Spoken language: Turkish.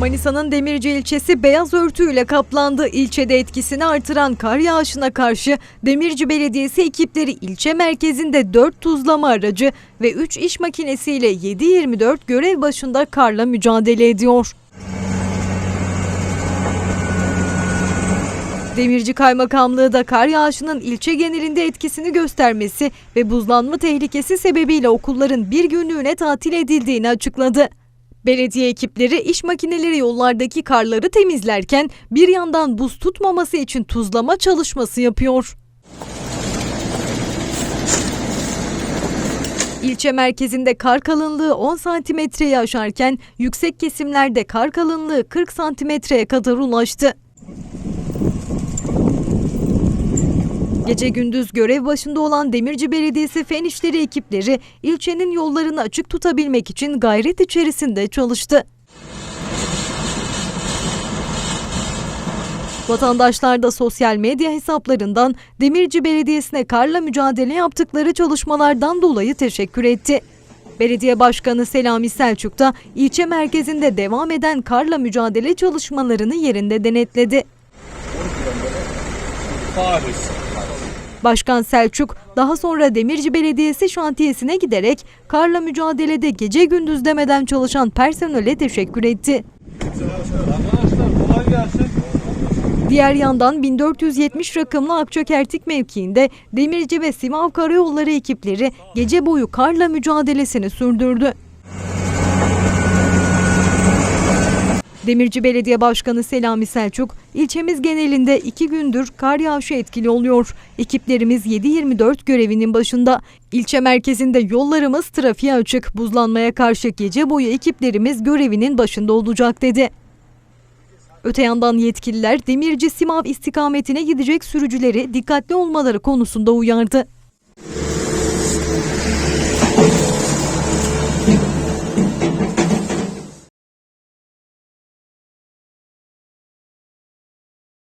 Manisa'nın Demirci ilçesi beyaz örtüyle kaplandı. İlçede etkisini artıran kar yağışına karşı Demirci Belediyesi ekipleri ilçe merkezinde 4 tuzlama aracı ve 3 iş makinesiyle 7-24 görev başında karla mücadele ediyor. Demirci Kaymakamlığı da kar yağışının ilçe genelinde etkisini göstermesi ve buzlanma tehlikesi sebebiyle okulların bir günlüğüne tatil edildiğini açıkladı. Belediye ekipleri iş makineleri yollardaki karları temizlerken bir yandan buz tutmaması için tuzlama çalışması yapıyor. İlçe merkezinde kar kalınlığı 10 santimetreyi aşarken yüksek kesimlerde kar kalınlığı 40 santimetreye kadar ulaştı. Gece gündüz görev başında olan Demirci Belediyesi Fen İşleri ekipleri ilçenin yollarını açık tutabilmek için gayret içerisinde çalıştı. Vatandaşlar da sosyal medya hesaplarından Demirci Belediyesi'ne karla mücadele yaptıkları çalışmalardan dolayı teşekkür etti. Belediye Başkanı Selami Selçuk da ilçe merkezinde devam eden karla mücadele çalışmalarını yerinde denetledi. Paris. Başkan Selçuk daha sonra Demirci Belediyesi şantiyesine giderek karla mücadelede gece gündüz demeden çalışan personele teşekkür etti. Diğer yandan 1470 rakımlı Akçakertik mevkiinde Demirci ve Simav Karayolları ekipleri gece boyu karla mücadelesini sürdürdü. Demirci Belediye Başkanı Selami Selçuk, ilçemiz genelinde iki gündür kar yağışı etkili oluyor. Ekiplerimiz 7-24 görevinin başında. İlçe merkezinde yollarımız trafiğe açık. Buzlanmaya karşı gece boyu ekiplerimiz görevinin başında olacak dedi. Öte yandan yetkililer Demirci Simav istikametine gidecek sürücüleri dikkatli olmaları konusunda uyardı.